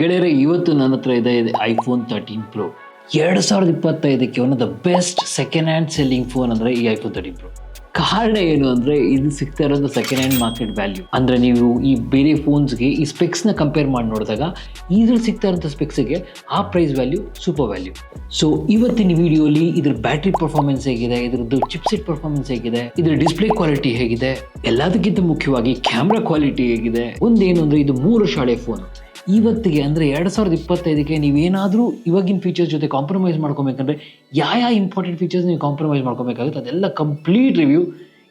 ಗೆಳೆಯರೆ, ಇವತ್ತು ನನ್ನ ಹತ್ರ ಇದೆ ಐಫೋನ್ ತರ್ಟೀನ್ ಪ್ರೋ ಎರಡು ಸಾವಿರದ ಇಪ್ಪತ್ತೈದಕ್ಕೆ one of the best second hand selling phone ಅಂದರೆ ಈ ಐಫೋನ್ ತರ್ಟೀನ್ ಪ್ರೋ ಕಾರಣ ಏನು ಅಂದರೆ, ಇದು ಸಿಗ್ತಾ ಇರೋದು ಸೆಕೆಂಡ್ ಹ್ಯಾಂಡ್ ಮಾರ್ಕೆಟ್ ವ್ಯಾಲ್ಯೂ ಅಂದರೆ ನೀವು ಈ ಬೇರೆ ಫೋನ್ಸ್ಗೆ ಈ ಸ್ಪೆಕ್ಸ್ನ ಕಂಪೇರ್ ಮಾಡಿ ನೋಡಿದಾಗ, ಇದ್ರಲ್ಲಿ ಸಿಗ್ತಾ ಇರೋಂಥ ಸ್ಪೆಕ್ಸ್ಗೆ ಆ price value super value so ಇವತ್ತಿನ ವಿಡಿಯೋಲಿ ಇದ್ರ ಬ್ಯಾಟ್ರಿ ಪರ್ಫಾರ್ಮೆನ್ಸ್ ಹೇಗಿದೆ, ಇದ್ರದ್ದು ಚಿಪ್ಸೆಟ್ ಪರ್ಫಾರ್ಮೆನ್ಸ್ ಹೇಗಿದೆ, ಇದ್ರ ಡಿಸ್ಪ್ಲೇ ಕ್ವಾಲಿಟಿ ಹೇಗಿದೆ, ಎಲ್ಲದಕ್ಕಿಂತ ಮುಖ್ಯವಾಗಿ ಕ್ಯಾಮ್ರಾ ಕ್ವಾಲಿಟಿ ಹೇಗಿದೆ. ಒಂದೇನು ಅಂದರೆ, ಇದು ಮೂರು ಶಾಲೆ ಫೋನ್ ಇವತ್ತಿಗೆ ಅಂದರೆ ಎರಡು ಸಾವಿರದ ಇಪ್ಪತ್ತೈದಕ್ಕೆ ನೀವೇನಾದರೂ ಇವಾಗಿನ ಫೀಚರ್ಸ್ ಜೊತೆ ಕಾಂಪ್ರಮೈಸ್ ಮಾಡ್ಕೊಬೇಕಂದ್ರೆ ಯಾವ ಯಾವ ಇಂಪಾರ್ಟೆಂಟ್ ಫೀಚರ್ಸ್ ನೀವು ಕಾಂಪ್ರಮೈಸ್ ಮಾಡ್ಕೋಬೇಕಾಗುತ್ತೆ ಅದೆಲ್ಲ ಕಂಪ್ಲೀಟ್ ರಿವ್ಯೂ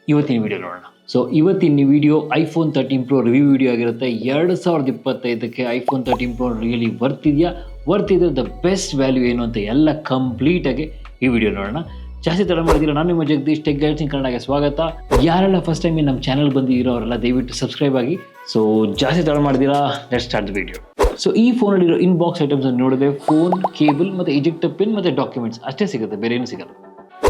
ಇವತ್ತಿನ ವಿಡಿಯೋ ನೋಡೋಣ. ಸೊ ಇವತ್ತಿನ video iPhone thirteen pro review video ಆಗಿರುತ್ತೆ. ಎರಡು ಸಾವಿರದ ಇಪ್ಪತ್ತೈದಕ್ಕೆ iPhone thirteen pro really worth ಇದೆಯಾ? ವರ್ತ್ ಇದೆ ದ ಬೆಸ್ಟ್ ವ್ಯಾಲ್ಯೂ ಏನು ಅಂತ ಎಲ್ಲ ಕಂಪ್ಲೀಟಾಗಿ ಈ ವಿಡಿಯೋ ನೋಡೋಣ. ಜಾಸ್ತಿ ತಡ ಮಾಡಿದಿರ ನಾನು ನಿಮ್ಮ ಜಗದೀಶ್ ಟೆಕ್ ಇನ್ ಕನ್ನಡಗೆ ಸ್ವಾಗತ. ಯಾರೆಲ್ಲ ಫಸ್ಟ್ ಟೈಮ್ ನಮ್ಮ ಚಾನಲ್ ಬಂದು ಇರೋರೆಲ್ಲ ದಯವಿಟ್ಟು ಸಬ್ಸ್ಕ್ರೈಬ್ ಆಗಿ. ಸೊ ಜಾಸ್ತಿ ತಡ ಮಾಡಿದಿರಾ let start the video so ಈ ಫೋನಲ್ಲಿರೋ ಇನ್ ಬಾಕ್ಸ್ ಐಟಮ್ಸ್ ಅನ್ನು ನೋಡಿದ್ರೆ ಫೋನ್ ಕೇಬಲ್ ಮತ್ತೆ ಇಜೆಕ್ಟರ್ ಪಿನ್ ಮತ್ತೆ ಡಾಕ್ಯುಮೆಂಟ್ಸ್ ಅಷ್ಟೇ ಸಿಗುತ್ತೆ. ಬೇರೆ ಏನು ಸಿಗಲ್ಲ.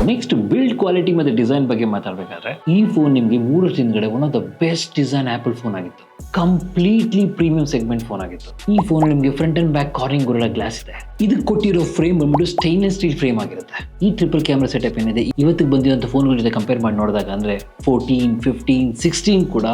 ನೆಕ್ಸ್ಟ್ ಬಿಲ್ಡ್ ಕ್ವಾಲಿಟಿ ಮತ್ತೆ ಡಿಸೈನ್ ಬಗ್ಗೆ ಮಾತಾಡಬೇಕಾದ್ರೆ, ಈ ಫೋನ್ ನಿಮಗೆ ಮೂರು ತಿಂಗಳ one of the best design Apple phone ಆಗಿತ್ತು. ಕಂಪ್ಲೀಟ್ಲಿ ಪ್ರೀಮಿಯಂ ಸೆಗ್ಮೆಂಟ್ ಫೋನ್ ಆಗಿತ್ತು. ಈ ಫೋನ್ ನಿಮಗೆ front and back Corning Gorilla glass ಇದೆ. ಇದಕ್ಕೆ ಕೊಟ್ಟಿರೋ ಫ್ರೇಮ್ ಬಂದ್ಬಿಟ್ಟು ಸ್ಟೈನ್ಲೆಸ್ ಸ್ಟೀಲ್ ಫ್ರೇಮ್ ಆಗಿರುತ್ತೆ. ಈ ಟ್ರಿಪಲ್ ಕ್ಯಾಮ್ರಾ ಸೆಟಪ್ ಏನಿದೆ, ಇವತ್ತಿಗೆ ಬಂದಿರೋಂಥ ಫೋನ್ಗಳ ಜೊತೆ ಕಂಪೇರ್ ಮಾಡಿ ನೋಡಿದಾಗ ಅಂದ್ರೆ ಫೋರ್ಟೀನ್ ಫಿಫ್ಟೀನ್ ಸಿಕ್ಸ್ಟೀನ್ ಕೂಡ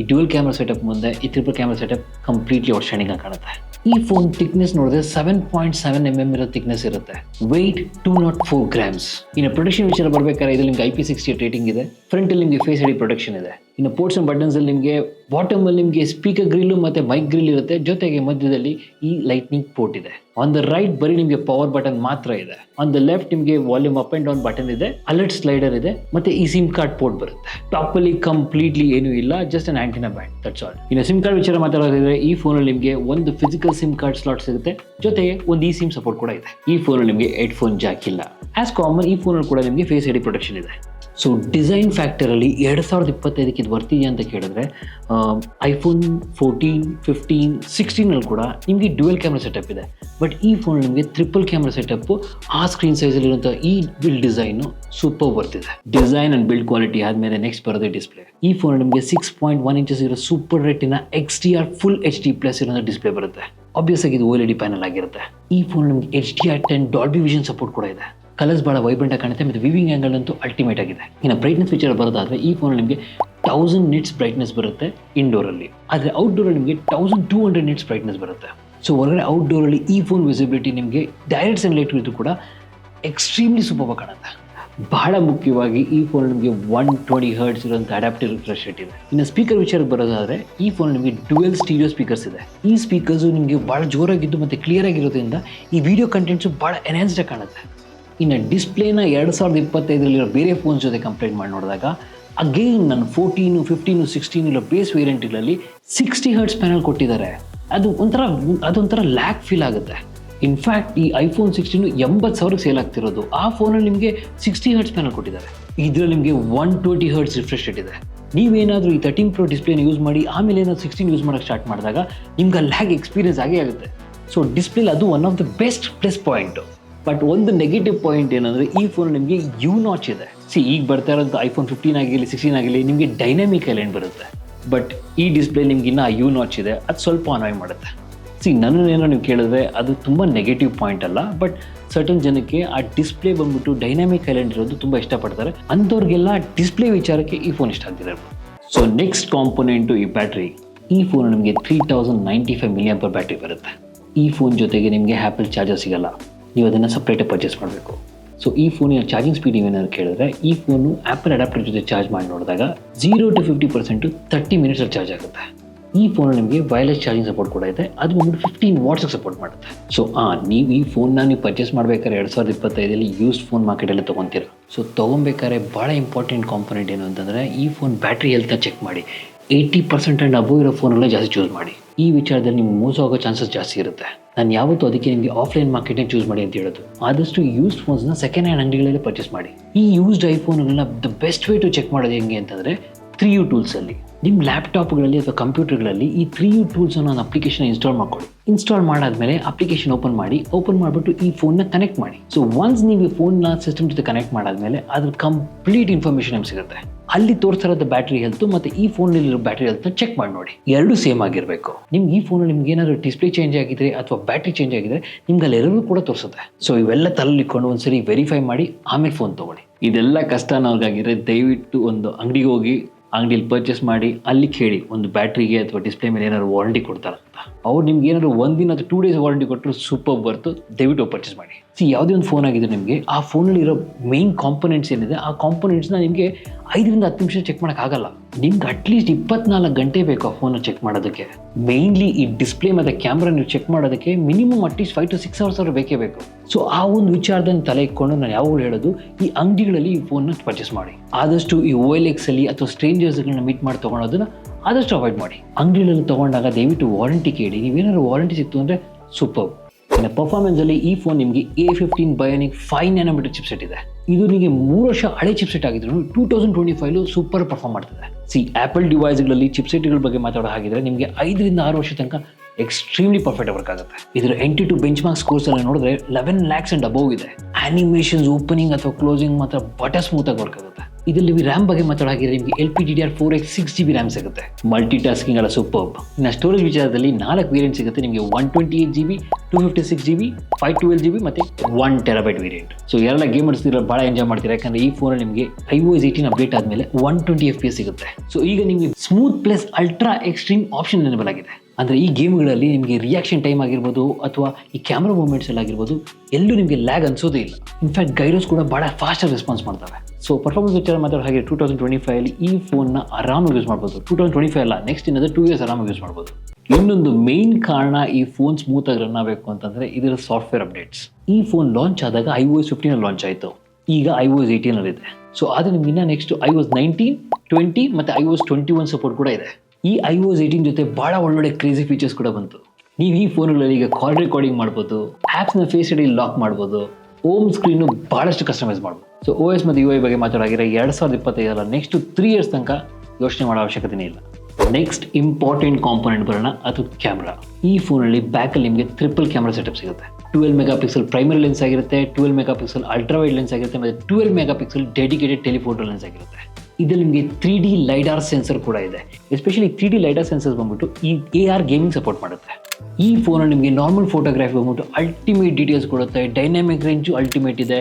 ಈ ಡ್ಯೂಯಲ್ ಕ್ಯಾಮ್ರಾ ಸೆಟಪ್ ಮುಂದೆ ಈ triple camera setup completely outstanding ಆಗಿ ಕಾಣುತ್ತೆ. ಈ ಫೋನ್ ಥಿಕ್ನೆಸ್ ನೋಡಿದ್ರೆ seven point seven M M ಇರೋ ಥಿಕ್ನೆಸ್ ಇರುತ್ತೆ. Weight two naught four grams ಇನ್ನು ಪ್ರೊಟೆಕ್ಷನ್ ವಿಚಾರ ಬರ್ಬೇಕಾದ್ರೆ ಇದು ನಿಮ್ಗೆ ಐ ಪಿ ಸಿಕ್ಸ್ಟಿ ರೇಟಿಂಗ್ ಇದೆ. ಫ್ರಂಟ್ ನಿಮಗೆ ಫೇಸ್ ಐಡಿ ಪ್ರೊಟೆಕ್ಷನ್ ಇದೆ. ಇನ್ನು ಪೋರ್ಟ್ಸ್ ಆ್ಯಂಡ್ ಬಟನ್ಸಲ್ಲಿ ನಿಮಗೆ ಬಾಟಮಲ್ಲಿ ನಿಮಗೆ ಸ್ಪೀಕರ್ ಗ್ರಿಲ್ಲು ಮತ್ತು ಮೈಕ್ ಗ್ರಿಲ್ ಇರುತ್ತೆ. ಜೊತೆಗೆ ಮಧ್ಯದಲ್ಲಿ ಈ ಲೈಟ್ನಿಂಗ್ ಪೋರ್ಟ್ ಇದೆ. ಆನ್ ದ ರೈಟ್ ಬರೀ ನಿಮಗೆ ಪವರ್ ಬಟನ್ ಮಾತ್ರ ಇದೆ. ಆನ್ ದ ಲೆಫ್ಟ್ ನಿಮಗೆ volume up and down button ಇದೆ. ಅಲರ್ಟ್ ಸ್ಲೈಡರ್ ಇದೆ. ಮತ್ತೆ ಈ ಸಿಮ್ ಕಾರ್ಡ್ ಪೋರ್ಟ್ ಬರುತ್ತೆ. ಟಾಪ್ ಅಲ್ಲಿ ಕಂಪ್ಲೀಟ್ಲಿ ಏನೂ ಇಲ್ಲ. Just an antenna band that's all ಇನ್ನು ಸಿಮ್ ಕಾರ್ಡ್ ವಿಚಾರ ಮಾತಾಡೋದಿದ್ರೆ ಈ ಫೋನಲ್ಲಿ ನಿಮಗೆ ಒಂದು ಫಿಸಿಕಲ್ ಸಿಮ್ ಕಾರ್ಡ್ ಸ್ಲಾಟ್ ಸಿಗುತ್ತೆ. ಜೊತೆಗೆ ಒಂದು ಈ ಸಿಮ್ ಸಪೋರ್ಟ್ ಕೂಡ ಇದೆ. ಈ ಫೋನಲ್ಲಿ ನಿಮಗೆ ಹೆಡ್ ಫೋನ್ ಜಾಕ್ ಇಲ್ಲ. ಆಸ್ ಕಾಮನ್ ಈ ಫೋನಲ್ಲಿ ಕೂಡ ನಿಮಗೆ ಫೇಸ್ ಐಡಿ ಪ್ರೊಟೆಕ್ಷನ್ ಇದೆ. ಸೊ ಡಿಸೈನ್ ಫ್ಯಾಕ್ಟರಲ್ಲಿ ಎರಡು ಸಾವಿರದ ಇಪ್ಪತ್ತೈದಕ್ಕೆ ಇದು ಬರ್ತಿದೆಯಾ ಅಂತ ಕೇಳಿದ್ರೆ ಐಫೋನ್ ಫೋರ್ಟೀನ್ ಫಿಫ್ಟೀನ್ ಸಿಕ್ಸ್ಟೀನಲ್ಲಿ ಕೂಡ ನಿಮಗೆ ಡ್ಯುಯಲ್ ಕ್ಯಾಮ್ರಾ ಸೆಟಪ್ ಇದೆ. ಬಟ್ ಈ ಫೋನ್ ನಿಮಗೆ ಟ್ರಿಪಲ್ ಕ್ಯಾಮ್ರಾ ಸೆಟಪ್ಪು ಆ ಸ್ಕ್ರೀನ್ ಸೈಜಲ್ಲಿರುವಂಥ ಈ ಬಿಲ್ಡ್ ಡಿಸೈನು ಸೂಪರ್ ಬರ್ತಿದೆ. ಡಿಸೈನ್ ಆ್ಯಂಡ್ ಬಿಲ್ಡ್ ಕ್ವಾಲಿಟಿ ಆದಮೇಲೆ ನೆಕ್ಸ್ಟ್ ಬರೋದು ಡಿಸ್ಪ್ಲೇ ಈ ಫೋನ್ ನಿಮಗೆ ಸಿಕ್ಸ್ ಪಾಯಿಂಟ್ ಒನ್ ಇಂಚಸ್ ಇರೋ super retina X D R full H D plus ಇರೋ ಡಿಸ್ಪ್ಲೇ ಬರುತ್ತೆ. ಆಬ್ವಿಯಸ್ ಆಗಿ ಇದು ಓಲ್ ಎಲ್ ಡಿ ಪ್ಯಾನಲ್ ಆಗಿರುತ್ತೆ. ಈ ಫೋನ್ ನಿಮಗೆ H D R ten Dolby vision support ಕೂಡ ಇದೆ. ಕಲರ್ಸ್ ಭಾಳ ವೈಬ್ರೆಂಟ್ ಆಗಿ ಕಾಣುತ್ತೆ, ಮತ್ತು ವಿವಿಂಗ್ ಆ್ಯಂಗಲ್ ಅಂತೂ ಅಲ್ಟಿಮೇಟ್ ಆಗಿದೆ. ಇನ್ನು ಬ್ರೈಟ್ನೆಸ್ ಫೀಚರ್ ಬರೋದಾದರೆ, ಈ ಫೋನ್ ನಿಮಗೆ ಥೌಸಂಡ್ ನಿಟ್ಸ್ ಬ್ರೈಟ್ನೆಸ್ ಬರುತ್ತೆ ಇಂಡೋರಲ್ಲಿ ಆದರೆ ಔಟ್ಡೋರಲ್ಲಿ ನಿಮಗೆ thousand two hundred nits brightness ಬರುತ್ತೆ. ಸೊ ಹೊರಗಡೆ ಔಟ್ಡೋರಲ್ಲಿ ಈ ಫೋನ್ ವಿಸಿಬಿಲಿಟಿ ನಿಮಗೆ ಡೈರೆಕ್ಟ್ ಸನ್ಲೈಟ್ ಇದ್ದು ಕೂಡ ಎಕ್ಸ್ಟ್ರೀಮ್ಲಿ ಸೂಪರ್ ಕಾಣುತ್ತೆ. ಬಹಳ ಮುಖ್ಯವಾಗಿ ಈ ಫೋನ್ ನಿಮಗೆ ಒನ್ ಟ್ವೆಂಟಿ ಹರ್ಡ್ಸ್ ಇರುವಂಥ ಅಡಾಪ್ಟಿವ್ ರಿಫ್ರೆಶ್ ರೇಟ್ ಇದೆ. ಇನ್ನು ಸ್ಪೀಕರ್ ವಿಚಾರಕ್ಕೆ ಬರೋದಾದ್ರೆ, ಈ ಫೋನ್ ನಿಮಗೆ ಡ್ಯುಯಲ್ ಸ್ಟೀರಿಯೋ ಸ್ಪೀಕರ್ಸ್ ಇದೆ. ಈ ಸ್ಪೀಕರ್ಸು ನಿಮಗೆ ಭಾಳ ಜೋರಾಗಿದ್ದು ಮತ್ತು ಕ್ಲಿಯರ್ ಆಗಿರೋದ್ರಿಂದ ಈ ವಿಡಿಯೋ ಕಂಟೆಂಟ್ಸು ಭಾಳ ಎನ್ಹಾನ್ಸ್ಡ್ ಕಾಣುತ್ತೆ. ಇನ್ನು ಡಿಸ್ಪ್ಲೇನ ಎರಡು ಸಾವಿರದ ಇಪ್ಪತ್ತೈದರಲ್ಲಿರೋ ಬೇರೆ ಫೋನ್ಸ್ ಜೊತೆ ಕಂಪ್ಲೇಂಟ್ ಮಾಡಿ ನೋಡಿದಾಗ ಅಗೇನ್ ನಾನು ಫೋರ್ಟೀನು ಫಿಫ್ಟೀನು ಸಿಕ್ಸ್ಟೀನ್ ಇರೋ ಬೇಸ್ ವೇರಿಯಂಟ್ಗಳಲ್ಲಿ ಸಿಕ್ಸ್ಟಿ ಹರ್ಟ್ಸ್ ಪ್ಯಾನಲ್ ಕೊಟ್ಟಿದ್ದಾರೆ. ಅದು ಒಂಥರ, ಅದೊಂಥರ ಲ್ಯಾಕ್ ಫೀಲ್ ಆಗುತ್ತೆ. ಇನ್ಫ್ಯಾಕ್ಟ್ ಈ ಐಫೋನ್ ಸಿಕ್ಸ್ಟೀನು ಎಂಬತ್ತು ಸಾವಿರಕ್ಕೆ ಸೇಲ್ ಆಗ್ತಿರೋದು. ಆ ಫೋನಲ್ಲಿ ನಿಮಗೆ ಸಿಕ್ಸ್ಟಿ ಹರ್ಟ್ಸ್ ಪ್ಯಾನಲ್ ಕೊಟ್ಟಿದ್ದಾರೆ. ಇದರಲ್ಲಿ ನಿಮಗೆ one twenty hertz refresh rate ಇದೆ. ನೀವೇನಾದರೂ ಈ ತರ್ಟೀನ್ ಪ್ರೋ ಡಿಸ್ಪ್ಲೇನ ಯೂಸ್ ಮಾಡಿ, ಆಮೇಲೆ ಏನಾದ್ರು ಸಿಕ್ಸ್ಟೀನ್ ಯೂಸ್ ಮಾಡೋಕ್ಕೆ ಸ್ಟಾರ್ಟ್ ಮಾಡಿದಾಗ, ನಿಮ್ಗೆ ಲ್ಯಾಗ್ ಎಕ್ಸ್ಪೀರಿಯನ್ಸ್ ಆಗೇ ಆಗುತ್ತೆ. ಸೊ ಡಿಸ್ಪ್ಲೇಲಿ ಅದು one of the best plus point but ಒಂದು ನೆಗೆಟಿವ್ ಪಾಯಿಂಟ್ ಏನಂದರೆ, ಈ ಫೋನ್ ನಿಮಗೆ ಯು ನಾಚ್ ಇದೆ. ಸಿ ಈಗ ಬರ್ತಾ ಇರೋದು ಐಫೋನ್ ಫಿಫ್ಟೀನ್ ಆಗಿರಲಿ ಸಿಕ್ಸ್ಟೀನ್ ಆಗಿರಲಿ, ನಿಮಗೆ ಡೈನಾಮಿಕ್ ಐಲ್ಯಾಂಡ್ ಬರುತ್ತೆ? ಬಟ್ ಈ ಡಿಸ್ಪ್ಲೇ ನಿಮ್ಗೆ ಇನ್ನೂ ಯು ನಾಚ್ ಇದೆ, ಅದು ಸ್ವಲ್ಪ ಅನಾಯ್ ಮಾಡುತ್ತೆ. ಸಿ ನನ್ನನ್ನೇನೋ ನೀವು ಕೇಳಿದ್ರೆ ಅದು ತುಂಬ ನೆಗೆಟಿವ್ ಪಾಯಿಂಟ್ ಅಲ್ಲ ಬಟ್ ಸರ್ಟನ್ ಜನಕ್ಕೆ ಆ ಡಿಸ್ಪ್ಲೇ ಬಂದ್ಬಿಟ್ಟು ಡೈನಾಮಿಕ್ ಐಲ್ಯಾಂಡ್ ಇರೋದು ತುಂಬ ಇಷ್ಟಪಡ್ತಾರೆ. ಅಂಥವ್ರಿಗೆಲ್ಲ ಡಿಸ್ಪ್ಲೇ ವಿಚಾರಕ್ಕೆ ಈ ಫೋನ್ ಇಷ್ಟ ಆಗ್ತಿದೆ. ಸೊ ನೆಕ್ಸ್ಟ್ ಕಾಂಪೊನೆಂಟು ಈ ಬ್ಯಾಟ್ರಿ ಈ ಫೋನ್ ನಿಮಗೆ three thousand ninety five milliampere battery ಬರುತ್ತೆ. ಈ ಫೋನ್ ಜೊತೆಗೆ ನಿಮಗೆ ಆ್ಯಪಲ್ ಚಾರ್ಜರ್ ಸಿಗಲ್ಲ. ನೀವು ಅದನ್ನು ಸಪ್ರೇಟಾಗಿ ಪರ್ಚೇಸ್ ಮಾಡಬೇಕು. ಸೊ ಈ ಫೋನಿನ ಚಾರ್ಜಿಂಗ್ ಸ್ಪೀಡ್ ಏನಾದ್ರು ಕೇಳಿದ್ರೆ, ಈ ಫೋನು ಆ್ಯಪಲ್ ಅಡಾಪ್ಟರ್ ಜೊತೆ ಚಾರ್ಜ್ ಮಾಡಿ ನೋಡಿದಾಗ zero to fifty percent thirty ಮಿನಿಟ್ಸಲ್ಲಿ charge ಆಗುತ್ತೆ. ಈ ಫೋನ್ ನಿಮಗೆ ವೈರ್ಲೆಸ್ ಚಾರ್ಜಿಂಗ್ ಸಪೋರ್ಟ್ ಕೂಡ ಇದೆ. ಅದು ಬಂದ್ಬಿಟ್ಟು ಫಿಫ್ಟೀನ್ ವಾಟ್ಸ್ಗೆ ಸಪೋರ್ಟ್ ಮಾಡುತ್ತೆ. ಸೊ ಆ, ನೀವು ಈ ಫೋನ್ನ ನೀವು ಪರ್ಚೇಸ್ ಮಾಡಬೇಕಾದ್ರೆ ಎರಡು ಸಾವಿರದ ಇಪ್ಪತ್ತೈದರಲ್ಲಿ ಯೂಸ್ ಫೋನ್ ಮಾರ್ಕೆಟಲ್ಲಿ ತೊಗೊತೀರ. ಸೊ ತೊಗೊಬೇಕಾದ್ರೆ ಭಾಳ ಇಂಪಾರ್ಟೆಂಟ್ ಕಾಂಪೊನೆಂಟ್ ಏನು ಅಂತಂದರೆ, ಈ ಫೋನ್ ಬ್ಯಾಟ್ರಿ ಹೆಲ್ತ್ನ ಚೆಕ್ ಮಾಡಿ. ಏಯ್ಟಿ ಪರ್ಸೆಂಟ್ ಆ್ಯಂಡ್ ಅಬೋ ಇರೋ ಫೋನಲ್ಲೇ ಜಾಸ್ತಿ ಚೂಸ್ ಮಾಡಿ. ಈ ವಿಚಾರದಲ್ಲಿ ನಿಮ್ಗೆ ಮೋಸ ಆಗೋ ಚಾನ್ಸಸ್ ಜಾಸ್ತಿ ಇರುತ್ತೆ. ನಾನು ಯಾವತ್ತೂ ಅದಕ್ಕೆ ನಿಮಗೆ ಆಫ್ಲೈನ್ ಮಾರ್ಕೆಟ್ನೇ ಚೂಸ್ ಮಾಡಿ ಅಂತ ಹೇಳೋದು. ಆದಷ್ಟು ಯೂಸ್ಡ್ ಫೋನ್ಸ್ನ ಸೆಕೆಂಡ್ ಹ್ಯಾಂಡ್ ಅಂಗಡಿಗಳಲ್ಲಿ ಪರ್ಚೇಸ್ ಮಾಡಿ. ಈ used ಐಫೋನ್ಗಳನ್ನ the best way to check ಮಾಡೋದು ಹೆಂಗೆ ಅಂತಂದರೆ ತ್ರೀ ಯು ಟೂಲ್ಸಲ್ಲಿ ನಿಮ್ಮ ಲ್ಯಾಪ್ಟಾಪ್ಗಳಲ್ಲಿ ಅಥವಾ ಕಂಪ್ಯೂಟರ್ಗಳಲ್ಲಿ ಈ ತ್ರೀ ಯು ಟೂಲ್ಸ್ ಅನ್ನೋ ಒಂದು ಅಪ್ಲಿಕೇಶನ್ ಇನ್ಸ್ಟಾಲ್ ಮಾಡ್ಕೊಳ್ಳಿ. ಇನ್ಸ್ಟಾಲ್ ಮಾಡಾದ್ಮೇಲೆ ಅಪ್ಲಿಕೇಶನ್ ಓಪನ್ ಮಾಡಿ ಓಪನ್ ಮಾಡಿಬಿಟ್ಟು ಈ ಫೋನ್ನ ಕನೆಕ್ಟ್ ಮಾಡಿ. ಸೊ ಒನ್ಸ್ ನೀವು ಈ ಫೋನ್ನ ಸಿಸ್ಟಮ್ ಜೊತೆ ಕನೆಕ್ಟ್ ಮಾಡಾದ್ಮೇಲೆ ಅದ್ರ ಕಂಪ್ಲೀಟ್ ಇನ್ಫಾರ್ಮೇಷನ್ ನಿಮ್ಗೆ ಸಿಗುತ್ತೆ. ಅಲ್ಲಿ ತೋರಿಸಿರೋದು ಬ್ಯಾಟ್ರಿ ಹೆಲ್ತ್ ಮತ್ತೆ ಈ ಫೋನಲ್ಲಿರೋ ಬ್ಯಾಟ್ರಿ ಹೆಲ್ತ್ ಚೆಕ್ ಮಾಡಿ ನೋಡಿ. ಎರಡು ಸೇಮ್ ಆಗಿರಬೇಕು. ನಿಮ್ಗೆ ಈ ಫೋನ್ ನಿಮ್ಗೆ ಏನಾದ್ರು ಡಿಸ್ಪ್ಲೇ ಚೇಂಜ್ ಆಗಿದ್ರೆ ಅಥವಾ ಬ್ಯಾಟ್ರಿ ಚೇಂಜ್ ಆಗಿದ್ರೆ ನಿಮ್ಗೆ ಅಲ್ಲಿ ಎರಡೂ ಕೂಡ ತೋರಿಸುತ್ತೆ. ಸೊ ಇವೆಲ್ಲ ತಲೆಲಿಕ್ಕೊಂಡು ಒಂದ್ಸರಿ ವೆರಿಫೈ ಮಾಡಿ, ಆಮೇಲೆ ಫೋನ್ ತಗೊಳ್ಳಿ. ಇದೆಲ್ಲ ಕಷ್ಟ ಅನ್ನೋರ್ಗಾಗಿದ್ರೆ ದಯವಿಟ್ಟು ಒಂದು ಅಂಗಡಿಗೆ ಹೋಗಿ ಅಂಗಡಿಯಲ್ಲಿ ಪರ್ಚೇಸ್ ಮಾಡಿ, ಅಲ್ಲಿ ಕೇಳಿ. ಒಂದು ಬ್ಯಾಟ್ರಿಗೆ ಅಥವಾ ಡಿಸ್ಪ್ಲೇ ಮೇಲೆ ಏನಾದ್ರು ವಾರಂಟಿ ಕೊಡ್ತಾರಂತ. ಅವ್ರು ನಿಮ್ಗೆ ಏನಾದ್ರು ಒಂದಿನ ಅಥವಾ ಟೂ ಡೇಸ್ ವಾರಂಟಿ ಕೊಟ್ಟರು ಸೂಪರ್ ಬರ್ತು ದಯವಿಟ್ಟು ಪರ್ಚೇಸ್ ಮಾಡಿ. ಸಿ ಯಾವುದೇ ಒಂದು ಫೋನ್ ಆಗಿದೆ ನಿಮಗೆ, ಆ ಫೋನಲ್ಲಿ ಇರೋ ಮೇನ್ ಕಾಂಪೊನೆಂಟ್ಸ್ ಏನಿದೆ, ಆ ಕಾಂಪೊನೆಂಟ್ಸ್ನ ನಿಮಗೆ ಐದರಿಂದ ಹತ್ತು ನಿಮಿಷ ಚೆಕ್ ಮಾಡೋಕ್ಕಾಗಲ್ಲ ನಿಮ್ಗೆ ಅಟ್ಲೀಸ್ಟ್ ಇಪ್ಪತ್ನಾಲ್ಕು ಗಂಟೆ ಬೇಕು ಆ ಫೋನ್ ಚೆಕ್ ಮಾಡೋದಕ್ಕೆ. ಮೇಯ್ನ್ಲಿ ಈ ಡಿಸ್ಪ್ಲೇ ಮತ್ತು ಕ್ಯಾಮ್ರಾ ನೀವು ಚೆಕ್ ಮಾಡೋದಕ್ಕೆ minimum at least five to six hours ಅವ್ರು ಬೇಕೇ ಬೇಕು. ಸೊ ಆ ಒಂದು ವಿಚಾರದಲ್ಲಿ ತಲೆ ಇಟ್ಕೊಂಡು ನಾನು ಯಾವಾಗಲೂ ಹೇಳೋದು, ಈ ಅಂಗಡಿಗಳಲ್ಲಿ ಈ ಫೋನ್ನ ಪರ್ಚೇಸ್ ಮಾಡಿ. ಆದಷ್ಟು ಈ ಓ ಎಲ್ ಎಕ್ಸಲ್ಲಿ ಅಥವಾ ಸ್ಟ್ರೇಂಜರ್ಸ್ಗಳನ್ನ ಮೀಟ್ ಮಾಡಿ ತೊಗೊಳೋದನ್ನ ಆದಷ್ಟು ಅವಾಯ್ಡ್ ಮಾಡಿ. ಅಂಗಡಿಗಳಲ್ಲಿ ತೊಗೊಂಡಾಗ ದಯವಿಟ್ಟು ವಾರಂಟಿ ಕೇಳಿ. ನೀವೇನಾದ್ರು ವಾರಂಟಿ ಸಿಕ್ತು ಅಂದರೆ ಸೂಪರ್ ಇನ್ನು ಪರ್ಫಾರ್ಮೆನ್ಸಲ್ಲಿ ಈ ಫೋನ್ ನಿಮಗೆ A fifteen bionic five nanometer chipset ಇದೆ. ಇದು ನಿಮಗೆ ಮೂರು ವರ್ಷ ಹಳೆ ಚಿಪ್ಸೆಟ್ ಆಗಿದ್ರು. Two thousand twenty five super perform ಮಾಡ್ತದೆ. ಸಿ ಆ್ಯಪಲ್ ಡಿವೈಸ್ಗಳಲ್ಲಿ ಚಿಪ್ಸೆಟ್ಗಳ ಬಗ್ಗೆ ಮಾತಾಡೋ ಹಾಗಿದ್ರೆ ನಿಮಗೆ ಐದರಿಂದ ಆರು ವರ್ಷ ತನಕ ಎಕ್ಸ್ಟ್ರೀಮ್ಲಿ ಪರ್ಫೆಕ್ಟ್ ವರ್ಕ್ ಆಗುತ್ತೆ. ಇದರ AnTuTu benchmarks scores ಎಲ್ಲ ನೋಡಿದ್ರೆ ಲೆವೆನ್ ಲ್ಯಾಕ್ಸ್ ಅಂಡ್ ಅಬೌವ್ ಇದೆ. ಆನಿಮೇಷನ್ಸ್ ಓಪನಿಂಗ್ ಅಥವಾ ಕ್ಲೋಸಿಂಗ್ ಮಾತ್ರ ಬಟರ್ ಸ್ಮೂತ್ ಆಗಿ ವರ್ಕ್ ಆಗುತ್ತೆ. ಇದರಲ್ಲಿ ನೀವು ರ್ಯಾಮ್ ಬಗ್ಗೆ ಮಾತಾಡೋದಾಗಿದ್ರೆ ನಿಮಗೆ L P D D R four X six G B RAM ಸಿಗುತ್ತೆ. ಮಲ್ಟಿ ಟಾಸ್ಕಿಂಗ್ ಅಲ್ಲ ಸೂಪರ್ ಇನ್ನು ಸ್ಟೋರೇಜ್ ವಿಚಾರದಲ್ಲಿ ನಾಲ್ಕು ವೇರಿಯಂಟ್ ಸಿಗುತ್ತೆ. ನಿಮಗೆ one twenty eight G B two fifty six G B five twelve G B ಮತ್ತೆ ಒನ್ ಟೆರಾಬೈಟ್ ವೇರಿಯಂಟ್ ಸೊ ಎಲ್ಲ gamers ಆಡಿಸ್ತಿರೋ ಭಾಳ ಎಂಜಾಯ್ ಮಾಡ್ತೀರಾ? ಯಾಕಂದರೆ ಈ ಫೋನಲ್ಲಿ ನಿಮಗೆ ಐ ಓ ಎಸ್ ಅಪ್ಡೇಟ್ ಆದಮೇಲೆ ಒನ್ ಟ್ವೆಂಟಿ ಎಫ್ ಪಿ ಸಿಗುತ್ತೆ. ಸೊ ಈಗ ನಿಮಗೆ smooth plus ultra extreme option enable ಆಗಿದೆ. ಅಂದರೆ ಈ ಗೇಮ್ಗಳಲ್ಲಿ ನಿಮಗೆ ರಿಯಾಕ್ಷನ್ ಟೈಮ್ ಆಗಿರ್ಬೋದು ಅಥವಾ ಈ ಕ್ಯಾಮ್ರಾ ಮೂಮೆಂಟ್ಸ್ ಎಲ್ಲ ಆಗಿರ್ಬೋದು, ಎಲ್ಲೂ ನಿಮಗೆ ಲ್ಯಾಗ್ ಅನಿಸೋದೇ ಇಲ್ಲ. ಇನ್ಫ್ಯಾಕ್ಟ್ ಗೈರೋಸ್ ಕೂಡ ಭಾಳ ಫಾಸ್ಟಾಗಿ ರೆಸ್ಪಾನ್ಸ್ ಮಾಡ್ತವೆ. ಸೊ ಪರ್ಫಾರ್ಮೆನ್ಸ್ ವಿಚಾರ ಮಾತಾಡೋ ಹಾಗೆ ಟೂ ತೌಸಂಡ್ ಟ್ವೆಂಟಿ ಫೈವಲ್ಲಿ ಈ ಫೋನ್ನ ಆರಾಮಾಗಿ ಯೂಸ್ ಮಾಡ್ಬೋದು. ಟೂ ತೌಸಂಡ್ ಟ್ವೆಂಟಿ ಫೈವ್ ಅಲ್ಲ ನೆಕ್ಸ್ಟ್ ಇನ್ನೊಂದು ಟೂ ಇಯರ್ಸ್ ಆರಾಮಾಗಿ ಯೂಸ್ ಮಾಡ್ಬೋದು. ಇನ್ನೊಂದು ಮೇನ್ ಕಾರಣ ಈ ಫೋನ್ ಸ್ಮೂತ್ ಆಗಿ ರನ್ ಆಗಬೇಕು ಅಂತಂದರೆ ಇದರ ಸಾಫ್ಟ್ವೇರ್ ಅಪ್ಡೇಟ್ಸ್ ಈ ಫೋನ್ ಲಾಂಚ್ ಆದಾಗ ಐ ಓ ಎಸ್ ಫಿಫ್ಟೀನಲ್ಲಿ ಲಾಂಚ್ ಆಯಿತು. ಈಗ ಐ ಓ ಎಸ್ ಏಯ್ಟೀನಲ್ಲಿದೆ ಸೊ ಆದರೆ ನಿಮ್ಗೆ ಇನ್ನ next I OS nineteen twenty ಮತ್ತು I OS twenty one support ಕೂಡ ಇದೆ. ಈ ಐ ಓಸ್ ಏಯ್ಟೀನ್ ಜೊತೆ ಭಾಳ ಒಳ್ಳೊಳ್ಳೆ ಕ್ರೇಜಿ ಫೀಚರ್ಸ್ ಕೂಡ ಬಂತು. ನೀವು ಈ ಫೋನ್ಗಳಲ್ಲಿ ಈಗ ಕಾಲ್ ರೆಕಾರ್ಡಿಂಗ್ ಮಾಡ್ಬೋದು ಆ್ಯಪ್ಸ್ನ ಫೇಸ್ ಐಡಿ ಲಾಕ್ ಮಾಡ್ಬೋದು ಓಮ್ ಸ್ಕ್ರೀನು ಭಾಳಷ್ಟು ಕಸ್ಟಮೈಸ್ ಮಾಡ್ಬೋದು. ಸೊ ಓ ಎಸ್ ಮತ್ತು ಯು ಐ ಬಗ್ಗೆ ಮಾತಾಡೋಗಿದ್ರೆ ಎರಡು ಸಾವಿರದ ಇಪ್ಪತ್ತೈದರ ನೆಕ್ಸ್ಟ್ ತ್ರೀ ಇಯರ್ಸ್ ತನಕ ಯೋಚನೆ ಮಾಡೋ ಅವಶ್ಯಕತೆನೇ ಇಲ್ಲ. ನೆಕ್ಸ್ಟ್ ಇಂಪಾರ್ಟೆಂಟ್ ಕಾಂಪೊನೆಂಟ್ ಬರೋಣ, ಅದು ಕ್ಯಾಮ್ರಾ ಈ ಫೋನಲ್ಲಿ ಬ್ಯಾಕಲ್ಲಿ ನಿಮಗೆ ಟ್ರಿಪಲ್ ಕ್ಯಾಮ್ರಾ ಸೆಟಪ್ ಸಿಗುತ್ತೆ. Twelve mega pixel primary lens ಆಗಿರುತ್ತೆ twelve mega ultra wide lens ಆಗಿರುತ್ತೆ, ಮತ್ತು twelve megapixel dedicated telephoto lens ಆಗಿರುತ್ತೆ. ಇದರಲ್ಲಿ ನಿಮಗೆ ತ್ರೀ ಡಿ ಲೈಡಾರ್ ಸೆನ್ಸರ್ ಕೂಡ ಇದೆ. Especially three D lidar sensor ಬಂದ್ಬಿಟ್ಟು ಈ ಎ ಆರ್ ಗೇಮಿಂಗ್ ಸಪೋರ್ಟ್ ಮಾಡುತ್ತೆ. ಈ ಫೋನಲ್ಲಿ ನಿಮಗೆ ನಾರ್ಮಲ್ ಫೋಟೋಗ್ರಾಫಿ ಬಂದ್ಬಿಟ್ಟು ಅಲ್ಟಿಮೇಟ್ ಡೀಟೇಲ್ಸ್ ಕೊಡುತ್ತೆ ಡೈನಾಮಿಕ್ ರೇಂಜು ಅಲ್ಟಿಮೇಟ್ ಇದೆ.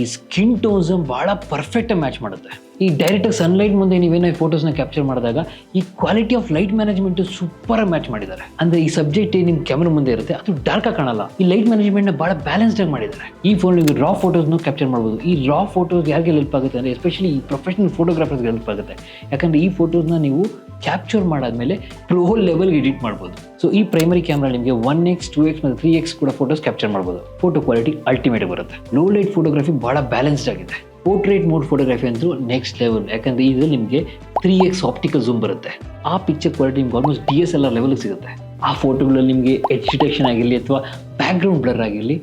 ಈ ಸ್ಕಿನ್ ಟೋನ್ಸ್ ಭಾಳ ಪರ್ಫೆಕ್ಟ್ ಮ್ಯಾಚ್ ಮಾಡುತ್ತೆ. ಈ ಡೈರೆಕ್ಟಾಗಿ ಸನ್ಲೈಟ್ ಮುಂದೆ ನೀವೇನೋ ಫೋಟೋಸ್ನ ಕ್ಯಾಪ್ಚರ್ ಮಾಡಿದಾಗ, ಈ quality of light management super match ಮಾಡಿದ್ದಾರೆ. ಅಂದ್ರೆ ಈ ಸಬ್ಜೆಕ್ಟ್ ನಿಮ್ಮ ಕ್ಯಾಮ್ರಾ ಮುಂದೆ ಇರುತ್ತೆ, ಅದು ಡಾರ್ಕ್ ಕಾಣಲ್ಲ. ಈ ಲೈಟ್ ಮ್ಯಾನೇಜ್ಮೆಂಟ್ನ ಭಾಳ ಬ್ಯಾಲೆನ್ಸ್ಡ್ ಆಗಿ ಮಾಡಿದ್ದಾರೆ. ಈ ಫೋನ್ ನೀವು ರಾ ಫೋಟೋಸ್ನ ಕ್ಯಾಪ್ಚರ್ ಮಾಡ್ಬೋದು. ಈ ರಾ ಫೋಟೋಸ್ ಯಾರಿಗೆ ಹೆಲ್ಪ್ ಆಗುತ್ತೆ ಅಂದರೆ ಎಸ್ಪೆಷಲಿ ಈ ಪ್ರೊಫೆಷನಲ್ ಫೋಟೋಗ್ರಾಫರ್ಸ್ಗೆ ಹೆಲ್ಪ್ ಆಗುತ್ತೆ. ಯಾಕಂದರೆ ಈ ಫೋಟೋಸ್ನ ನೀವು ಕ್ಯಾಪ್ಚರ್ ಮಾಡಾದ್ಮೇಲೆ ಪ್ರೋ ಲೆವೆಲ್ಗೆ ಎಡಿಟ್ ಮಾಡ್ಬೋದು. ಸೊ ಈ ಪ್ರೈಮರಿ ಕ್ಯಾಮ್ರಾ ನಿಮಗೆ ಒನ್ ಎಕ್ಸ್ ಟೂ ಎಕ್ಸ್ ಮತ್ತು ತ್ರೀ ಎಕ್ಸ್ ಕೂಡ ಫೋಟೋಸ್ ಕ್ಯಾಪ್ಚರ್ ಮಾಡ್ಬೋದು. ಫೋಟೋ ಕ್ವಾಲಿಟಿ ಅಲ್ಟಿಮೇಟ್ ಬರುತ್ತೆ. ಲೋ ಲೈಟ್ ಫೋಟೋಗ್ರಫಿ ಭಾಳ ಬ್ಯಾಲೆನ್ಸ್ಡ್ ಆಗಿದೆ. ಪೋರ್ಟ್ರೇಟ್ ಮೋಡ್ ಫೋಟೋಗ್ರಫಿ ಅಂತೂ ನೆಕ್ಸ್ಟ್ ಲೆವೆಲ್ ಯಾಕಂದರೆ ಇದು ನಿಮಗೆ ತ್ರೀ ಎಕ್ಸ್ ಆಪ್ಟಿಕಲ್ ಝೂಮ್ ಬರುತ್ತೆ. ಆ ಪಿಕ್ಚರ್ ಕ್ವಾಲಿಟಿ ನಿಮ್ಗೆ almost D S L R ಸಿಗುತ್ತೆ. ಆ ಫೋಟೋಗಳಲ್ಲಿ ನಿಮಗೆ ಎಚ್ ಡಿಟೆಕ್ಷನ್ ಆಗಿರಲಿ ಅಥವಾ ಬ್ಯಾಕ್ಗ್ರೌಂಡ್ ಬ್ಲರ್ ಆಗಿರಲಿ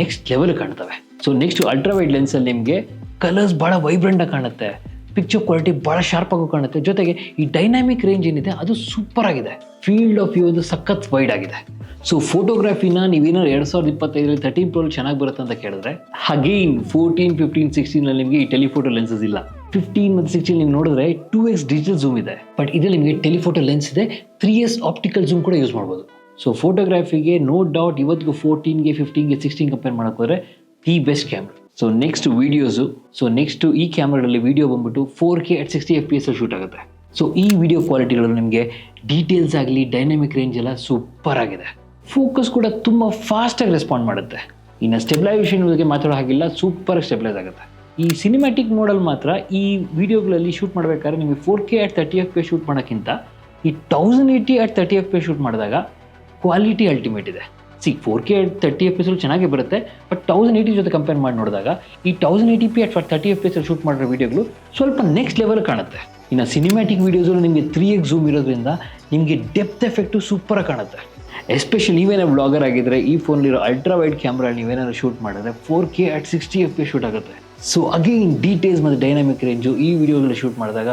ನೆಕ್ಸ್ಟ್ ಲೆವೆಲ್ ಕಾಣ್ತವೆ. ಸೊ ನೆಕ್ಸ್ಟ್ ಅಲ್ಟ್ರಾ ವೈಡ್ ಲೆನ್ಸಲ್ಲಿ ನಿಮಗೆ ಕಲರ್ಸ್ ಭಾಳ ವೈಬ್ರೆಂಟಾಗಿ ಕಾಣುತ್ತೆ. ಪಿಕ್ಚರ್ ಕ್ವಾಲಿಟಿ ಭಾಳ ಶಾರ್ಪ್ ಆಗೋ ಕಾಣುತ್ತೆ. ಜೊತೆಗೆ ಈ ಡೈನಾಮಿಕ್ ರೇಂಜ್ ಏನಿದೆ, ಅದು ಸೂಪರ್ ಆಗಿದೆ. ಫೀಲ್ಡ್ ಆಫ್ ವ್ಯೂ ಅದು ಸಖತ್ ವೈಡ್ ಆಗಿದೆ. ಸೊ ಫೋಟೋಗ್ರಫಿನ ನೀವೇನಾದ್ರು ಎರಡು ಸಾವಿರದ ಇಪ್ಪತ್ತೈದರಲ್ಲಿ ತರ್ಟೀನ್ ಪ್ರೋಲ್ ಚೆನ್ನಾಗಿ ಬರುತ್ತೆ ಅಂತ ಕೇಳಿದ್ರೆ ಅಗೈನ್ ಫೋರ್ಟೀನ್ ಫಿಫ್ಟೀನ್ ಸಿಕ್ಸ್ಟೀನಲ್ಲಿ ನಿಮಗೆ ಈ ಟೆಲಿಫೋಟೋ ಲೆನ್ಸಸ್ ಇಲ್ಲ. ಫಿಫ್ಟೀನ್ ಮತ್ತು ಸಿಕ್ಸ್ಟೀನ್ ನೀವು ನೋಡಿದ್ರೆ ಟೂ ಎಕ್ಸ್ ಡಿಜಿಟಲ್ ಝೂಮ್ ಇದೆ. ಬಟ್ ಇದರಲ್ಲಿ ನಿಮಗೆ ಟೆಲಿಫೋಟೋ ಲೆನ್ಸ್ ಇದೆ ತ್ರೀ ಎಸ್ ಆಪ್ಟಿಕಲ್ ಝೂಮ್ ಕೂಡ ಯೂಸ್ ಮಾಡ್ಬೋದು. ಸೊ ಫೋಟೋಗ್ರಾಫಿಗೆ ನೋ ಡೌಟ್ ಇವತ್ತಿಗೂ ಫೋರ್ಟೀನ್ಗೆ ಫಿಫ್ಟೀನ್ಗೆ ಸಿಕ್ಸ್ಟೀನ್ ಕಂಪೇರ್ ಮಾಡೋಕೆ ಹೋದರೆ the best camera so next videos so next ಈ ಕ್ಯಾಮ್ರಾದಲ್ಲಿ ವಿಡಿಯೋ ಬಂದ್ಬಿಟ್ಟು four K at sixty F P S shoot ಆಗುತ್ತೆ. ಸೊ ಈ ವಿಡಿಯೋ ಕ್ವಾಲಿಟಿಗಳು ನಿಮಗೆ ಡೀಟೇಲ್ಸ್ ಆಗಲಿ ಡೈನಾಮಿಕ್ ರೇಂಜ್ ಎಲ್ಲ ಸೂಪರ್ ಆಗಿದೆ. ಫೋಕಸ್ ಕೂಡ ತುಂಬ ಫಾಸ್ಟಾಗಿ ರೆಸ್ಪಾಂಡ್ ಮಾಡುತ್ತೆ. ಇನ್ನು ಸ್ಟೆಬಿಲೈಸೇಷನ್ ಬಗ್ಗೆ ಮಾತಾಡೋ ಹಾಗಿಲ್ಲ ಸೂಪರ್ ಸ್ಟೆಬಿಲೈಸ್ ಆಗುತ್ತೆ. ಈ ಸಿನಿಮ್ಯಾಟಿಕ್ ಮೋಡಲ್ ಮಾತ್ರ ಈ ವಿಡಿಯೋಗಳಲ್ಲಿ ಶೂಟ್ ಮಾಡಬೇಕಾದ್ರೆ ನಿಮಗೆ four K at thirty F P shoot ಮಾಡೋಕ್ಕಿಂತ ಈ thousand eighty at thirty F P shoot ಮಾಡಿದಾಗ ಕ್ವಾಲಿಟಿ ಅಲ್ಟಿಮೇಟ್ ಇದೆ. ಸಿ ಫೋರ್ ಕೆ ತರ್ಟಿ ಎಫ್ ಚೆನ್ನಾಗಿ ಬರುತ್ತೆ ಬಟ್ ತೌಸಂಡ್ ಏಯ್ಟಿ ಜೊತೆ ಕಂಪೇರ್ ಮಾಡಿ ನೋಡಿದಾಗ, ಈ ತೌಸಂಡ್ ಏಯ್ಟಿ ಪಿ ಅಥವಾ ತರ್ಟಿ ಎಫ್ ಎಸ್ ಶೂಟ್ ಮಾಡಿರೋ ವೀಡಿಯೋಗಳು ಸ್ವಲ್ಪ ನೆಕ್ಸ್ಟ್ ಲೆವೆಲ್ ಕಾಣುತ್ತೆ. ಇನ್ನು ಸಿನಿಮ್ಯಾಟಿಕ್ ವೀಡಿಯೋಸಲ್ಲಿ ನಿಮಗೆ ತ್ರೀ ಎಕ್ಸ್ ಝೂಮ್ ಇರೋದ್ರಿಂದ ನಿಮಗೆ ಡೆಪ್ತ್ ಎಫೆಕ್ಟು ಸೂಪರಾಗಿ ಕಾಣುತ್ತೆ. ಎಸ್ಪೆಷಲಿ ನೀವೇನೋ ಬ್ಲಾಗರ್ ಆಗಿದ್ರೆ ಈ ಫೋನಲ್ಲಿರೋ ಅಲ್ಟ್ರಾ ವೈಡ್ ಕ್ಯಾಮ್ರಾ ನೀವೇನಾದ್ರು ಶೂಟ್ ಮಾಡಿದ್ರೆ four K at sixty F P shoot ಆಗುತ್ತೆ. ಸೊ ಅಗೇನ್ ಡೀಟೇಲ್ಸ್ ಮತ್ತು ಡೈನಾಮಿಕ್ ರೇಂಜು ಈ ವಿಡಿಯೋಗಳು ಶೂಟ್ ಮಾಡಿದಾಗ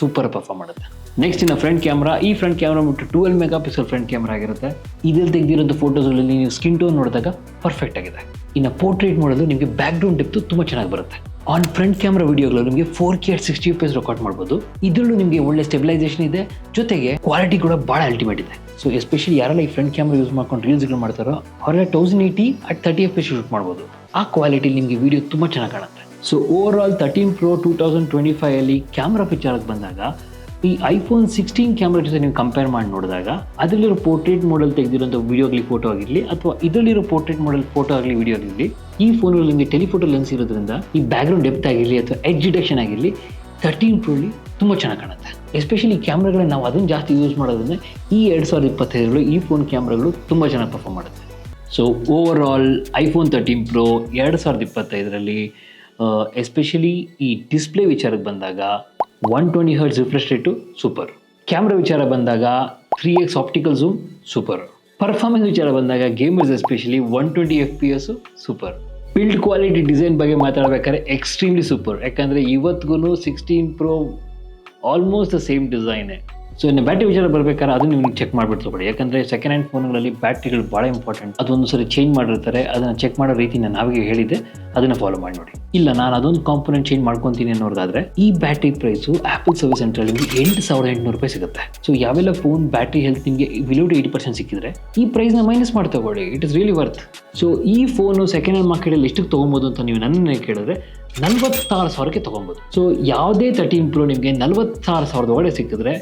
ಸೂಪರ್ ಪರ್ಫಾರ್ಮ್ ಮಾಡುತ್ತೆ. ನೆಕ್ಸ್ಟ್ ಇನ್ನು ಫ್ರಂಟ್ ಕ್ಯಾಮ್ರಾ ಈ ಫ್ರಂಟ್ ಕ್ಯಾಮ್ರಾ ಬಿಟ್ಟು twelve mega pixel front camera ಆಗಿರುತ್ತೆ. ಇದ್ರಲ್ಲಿ ತೆಗೆದಿರೋಂಥ ಫೋಟೋಸ್ಗಳಲ್ಲಿ ನೀವು ಸ್ಕಿನ್ ಟೋನ್ ನೋಡಿದಾಗ ಪರ್ಫೆಕ್ಟ್ ಆಗಿದೆ. ಇನ್ನು ಪೋರ್ಟ್ರೇಟ್ ಮಾಡೋದು ನಿಮಗೆ ಬ್ಯಾಕ್ ಗ್ರೌಂಡ್ ಡೆಪ್ತು ತುಂಬ ಚೆನ್ನಾಗಿ ಬರುತ್ತೆ. ಆನ್ ಫ್ರಂಟ್ ಕ್ಯಾಮ್ರಾ ವಿಡಿಯೋಗಳು ನಿಮಗೆ four K sixty F S record ಮಾಡ್ಬೋದು. ಇದರಲ್ಲೂ ನಿಮಗೆ ಒಳ್ಳೆ ಸ್ಟೆಬಿಲೈಸೇಷನ್ ಇದೆ. ಜೊತೆಗೆ ಕ್ವಾಲಿಟಿ ಕೂಡ ಭಾಳ ಅಲ್ಟಿಮೇಟ್ ಇದೆ. ಸೊ ಎಸ್ಪೆಷಲಿ ಯಾರೆಲ್ಲ ಈ ಫ್ರಂಟ್ ಕ್ಯಾಮ್ರಾ ಯೂಸ್ ಮಾಡ್ಕೊಂಡು ರೀಲ್ಸ್ಗಳು ಮಾಡ್ತಾರೋ, ಅವರೆಲ್ಲ thousand eighty at thirty F P shoot ಮಾಡ್ಬೋದು. ಆ ಕ್ವಾಲಿಟಿ ನಿಮಗೆ ವಿಡಿಯೋ ತುಂಬ ಚೆನ್ನಾಗಿ ಕಾಣುತ್ತೆ. So overall thirteen pro two thousand twenty ಫೈವಲ್ಲಿ camera picture ಬಂದಾಗ ಈ ಐಫೋನ್ ಸಿಕ್ಸ್ಟೀನ್ ಕ್ಯಾಮ್ರಾ ಜೊತೆ ನೀವು ಕಂಪೇರ್ ಮಾಡಿ ನೋಡಿದಾಗ, ಅದರಲ್ಲಿರೋ ಪೋರ್ಟ್ರೇಟ್ ಮಾಡಲ್ ತೆಗೆದಿರೋಂಥ ವಿಡಿಯೋ ಆಗಲಿ ಫೋಟೋ ಆಗಿರಲಿ, ಅಥವಾ ಇದರಲ್ಲಿರೋ ಪೋರ್ಟ್ರೇಟ್ ಮಾಡಲ್ ಫೋಟೋ ಆಗಲಿ ವಿಡಿಯೋ ಆಗಿರಲಿ ಈ ಫೋನಲ್ಲಿ ನಿಮಗೆ ಟೆಲಿಫೋಟೋ ಲೆನ್ಸ್ ಇರೋದ್ರಿಂದ ಈ ಬ್ಯಾಕ್ಗ್ರೌಂಡ್ ಡೆಪ್ತ್ ಆಗಿರಲಿ ಅಥವಾ ಎಡ್ಜ್ ಡಿಟೆಕ್ಷನ್ ಆಗಿರಲಿ ತರ್ಟೀನ್ ಪ್ರೋಲಿ ತುಂಬ ಚೆನ್ನಾಗಿ ಕಾಣುತ್ತೆ. ಎಸ್ಪೆಷಲಿ ಕ್ಯಾಮ್ರಾಗಳನ್ನ ನಾವು ಅದನ್ನು ಜಾಸ್ತಿ ಯೂಸ್ ಮಾಡೋದ್ರಿಂದ ಈ ಎರಡು ಸಾವಿರದ ಇಪ್ಪತ್ತೈದರಲ್ಲಿ ಈ ಫೋನ್ ಕ್ಯಾಮ್ರಾಗಳು ತುಂಬ ಚೆನ್ನಾಗಿ ಪರ್ಫಾರ್ಮ್ ಮಾಡುತ್ತೆ. So overall iPhone thirteen pro ಎರಡು ಸಾವಿರದ ಇಪ್ಪತ್ತೈದರಲ್ಲಿ ಎಸ್ಪೆಷಲಿ ಈ ಡಿಸ್ಪ್ಲೇ ವಿಚಾರಕ್ಕೆ ಬಂದಾಗ one twenty hertz refresh rate super camera ವಿಚಾರ ಬಂದಾಗ three x optical zoom super performance ವಿಚಾರ ಬಂದಾಗ gamers especially one twenty F P S super build quality design ಬಗ್ಗೆ ಮಾತಾಡಬೇಕಾದ್ರೆ ಎಕ್ಸ್ಟ್ರೀಮ್ಲಿ ಸೂಪರ್ ಯಾಕಂದರೆ ಇವತ್ತಿಗೂ sixteen pro almost the same ಡಿಸೈನೇ so ಇನ್ನು battery ವಿಚಾರ ಬರಬೇಕಾದ್ರೆ ಅದನ್ನು ನೀವು ಚೆಕ್ ಮಾಡಿಬಿಟ್ಟು ತಗೊಳ್ಳಿ ಯಾಕಂದರೆ ಸೆಕೆಂಡ್ ಹ್ಯಾಂಡ್ ಫೋನ್ಗಳಲ್ಲಿ ಬ್ಯಾಟ್ರಿಗಳು ಭಾಳ ಇಂಪಾರ್ಟೆಂಟ್ ಅದೊಂದು ಸರಿ ಚೇಂಜ್ ಮಾಡಿರ್ತಾರೆ. ಅದನ್ನು ಚೆಕ್ ಮಾಡೋ ರೀತಿ ನಾನು ನಾವೇ ಹೇಳಿದ್ದೆ. ಅದನ್ನು ಫಾಲೋ ಮಾಡಿ ನೋಡಿ. ಇಲ್ಲ, ನಾನು ಅದೊಂದು ಕಾಂಪೋನೆಂಟ್ ಚೇಂಜ್ ಮಾಡ್ಕೊತೀನಿ ಅನ್ನೋದಾದ್ರೆ ಈ ಬ್ಯಾಟ್ರಿ ಪ್ರೈಸು ಆಪಲ್ ಸರ್ವಿಸ್ ಸೆಂಟ್ರಲ್ಲಿ ನಿಮಗೆ ಎಂಟು ಸಾವಿರದ ಎಂಟುನೂರು ರೂಪಾಯಿ ಸಿಗುತ್ತೆ. ಸೊ ಯಾವೆಲ್ಲ ಫೋನ್ ಬ್ಯಾಟ್ರಿ ಹೆಲ್ತ್ ನಿಮಗೆ ವಿಲೋ ಏಯ್ಟಿ ಪರ್ಸೆಂಟ್ ಸಿಕ್ಕಿದ್ರೆ ಈ ಪ್ರೈಸ್ನ ಮೈನಸ್ ಮಾಡಿ ತಗೊಳ್ಳಿ. It is really worth so ಈ ಫೋನು ಸೆಕೆಂಡ್ ಹ್ಯಾಂಡ್ ಮಾರ್ಕೆಟಲ್ಲಿ ಎಷ್ಟಕ್ಕೆ ತೊಗೊಬೋದು ಅಂತ ನೀವು ನನ್ನನ್ನೇ ಕೇಳಿದ್ರೆ ನಲ್ವತ್ತಾರು ಸಾವಿರಕ್ಕೆ ತೊಗೊಬೋದು ಸೊ ಯಾವುದೇ ತರ್ಟೀನ್ ಪ್ರೋ ನಿಮಗೆ ನಲ್ವತ್ತಾರು ಸಾವಿರದ ಒಳಗೆ ಸಿಕ್ಕಿದ್ರೆ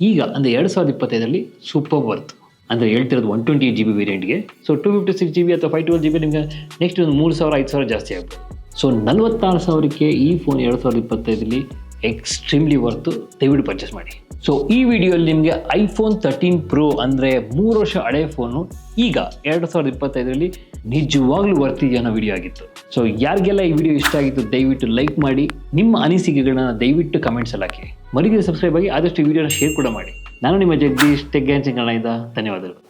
ಈಗ ಅಂದರೆ ಎರಡು ಸಾವಿರದ ಇಪ್ಪತ್ತೈದರಲ್ಲಿ ಸೂಪರ್ ವರ್ತ್ ಅಂದರೆ ಹೇಳ್ತಿರೋದು one twenty eight G B ವೇರಿಯಂಟ್ಗೆ so two fifty six G B ಅಥವಾ ಫೈವ್ ಟ್ವೆಲ್ ಜಿ ಬಿ ನಿಮಗೆ ನೆಕ್ಸ್ಟ್ ಒಂದು ಮೂರು ಸಾವಿರ, ಐದು ಸಾವಿರ ಜಾಸ್ತಿ ಆಗ್ಬೋದು ಸೊ ನಲವತ್ತಾರು ಸಾವಿರಕ್ಕೆ ಈ ಫೋನ್ ಎರಡು ಸಾವಿರದ ಇಪ್ಪತ್ತೈದರಲ್ಲಿ ಎಕ್ಸ್ಟ್ರೀಮ್ಲಿ ವರ್ತು ದಯವಿಟ್ಟು ಪರ್ಚೇಸ್ ಮಾಡಿ. ಸೊ ಈ ವಿಡಿಯೋಲಿ ನಿಮಗೆ ಐಫೋನ್ ತರ್ಟೀನ್ ಪ್ರೋ ಅಂದರೆ ಮೂರು ವರ್ಷ ಹಳೆಯ ಫೋನು ಈಗ ಎರಡು ಸಾವಿರದ ಇಪ್ಪತ್ತೈದರಲ್ಲಿ ನಿಜವಾಗ್ಲೂ ವರ್ತಿದೆ ಅನ್ನೋ ವಿಡಿಯೋ ಆಗಿತ್ತು. ಸೊ ಯಾರಿಗೆಲ್ಲ ಈ ವಿಡಿಯೋ ಇಷ್ಟ ಆಗಿತ್ತು, ದಯವಿಟ್ಟು ಲೈಕ್ ಮಾಡಿ. ನಿಮ್ಮ ಅನಿಸಿಕೆಗಳನ್ನ ದಯವಿಟ್ಟು ಕಮೆಂಟ್ಸಲ್ಲಿ ಹಾಕಿ. ಮರಿದಿರ ಸಬ್ಸ್ಕ್ರೈಬ್ ಆಗಿ ಆದಷ್ಟು ವಿಡಿಯೋನ ಶೇರ್ ಕೂಡ ಮಾಡಿ. ನಾನು ನಿಮ್ಮ ಜಗದೀಶ್ ಗ್ಯಾನ್ ಇದ್ದ ಧನ್ಯವಾದಗಳು.